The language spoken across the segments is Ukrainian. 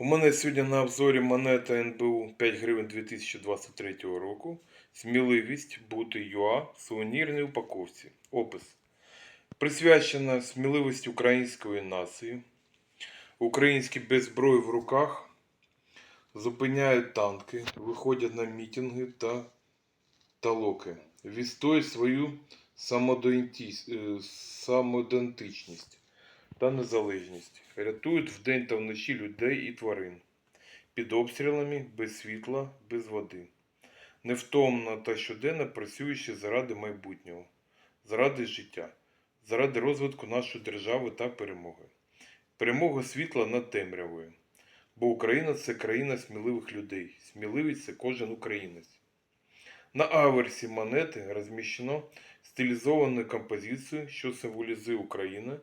У мене сьогодні на обзорі монета НБУ 5 гривень 2023 року. Сміливість бути ЮА в сувенірній упаковці. Опис. Присвячена сміливості української нації. Українські без зброї в руках зупиняють танки, виходять на мітинги та талоки. Відстоюють свою е, самоідентичність та незалежність. Рятують вдень та вночі людей і тварин. Під обстрілами, без світла, без води. Невтомно та щоденно працюючи заради майбутнього, заради життя, заради розвитку нашої держави та перемоги. Перемога світла над темрявою. Бо Україна це країна сміливих людей. Сміливість це кожен українець. На аверсі монети розміщено стилізовану композицію, що символізує Україну,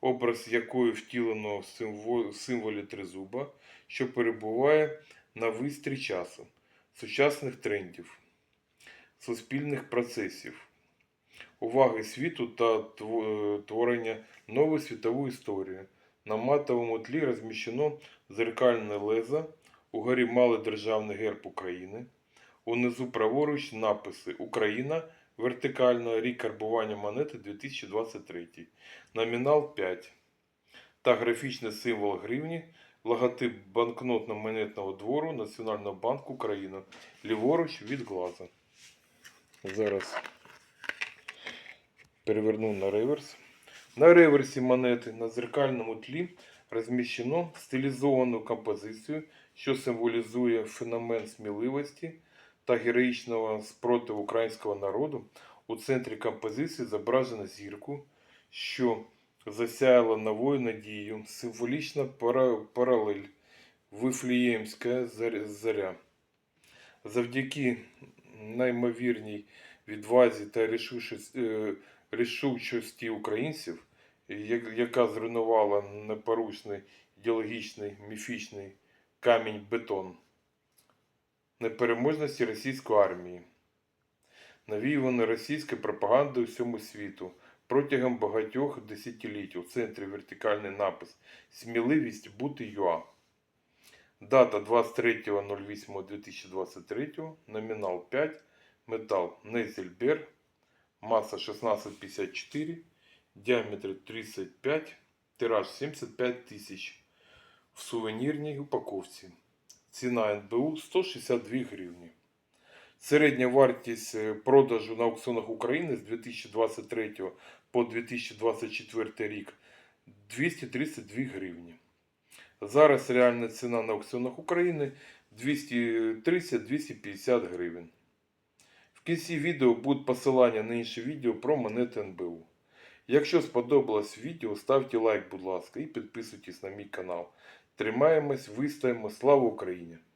образ якої втілено в символі тризуба, що перебуває на вистрі часу, сучасних трендів, суспільних процесів, уваги світу та творення нової світової історії. На матовому тлі розміщено зеркальне леза, угорі малий державний герб України, унизу праворуч написи Україна. Вертикально. Рік карбування монети 2023, номінал 5 та графічний символ гривні, логотип банкнотно-монетного двору Національного банку України, ліворуч від глаза. Зараз переверну на реверс. На реверсі монети на зеркальному тлі розміщено стилізовану композицію, що символізує феномен сміливості та героїчного спротиву українського народу. У центрі композиції зображено зірку, що засяяла новою надією, символічна паралель, Вифлеємська заря-. Завдяки неймовірній відвазі та рішучості, е, українців, яка зруйнувала непорушний ідеологічний міфічний камінь бетон непереможності російської армії, навіюваної російською пропагандою всьому світу протягом багатьох десятиліть у центрі вертикальний напис Сміливість бути ЮА. Дата 23.08.2023, номінал 5, метал Незельбер, маса 1654, діаметр 35, тираж 75 тисяч в сувенірній упаковці. Ціна НБУ 162 гривні. Середня вартість е, продажу на аукціонах України з 2023 по 2024 рік 232 гривні. Зараз реальна ціна на аукціонах України 230-250 гривень. В кінці відео будуть посилання на інші відео про монети НБУ. Якщо сподобалось відео, ставте лайк, будь ласка, і підписуйтесь на мій канал. Тримаємось, вистоїмо. Слава Україні!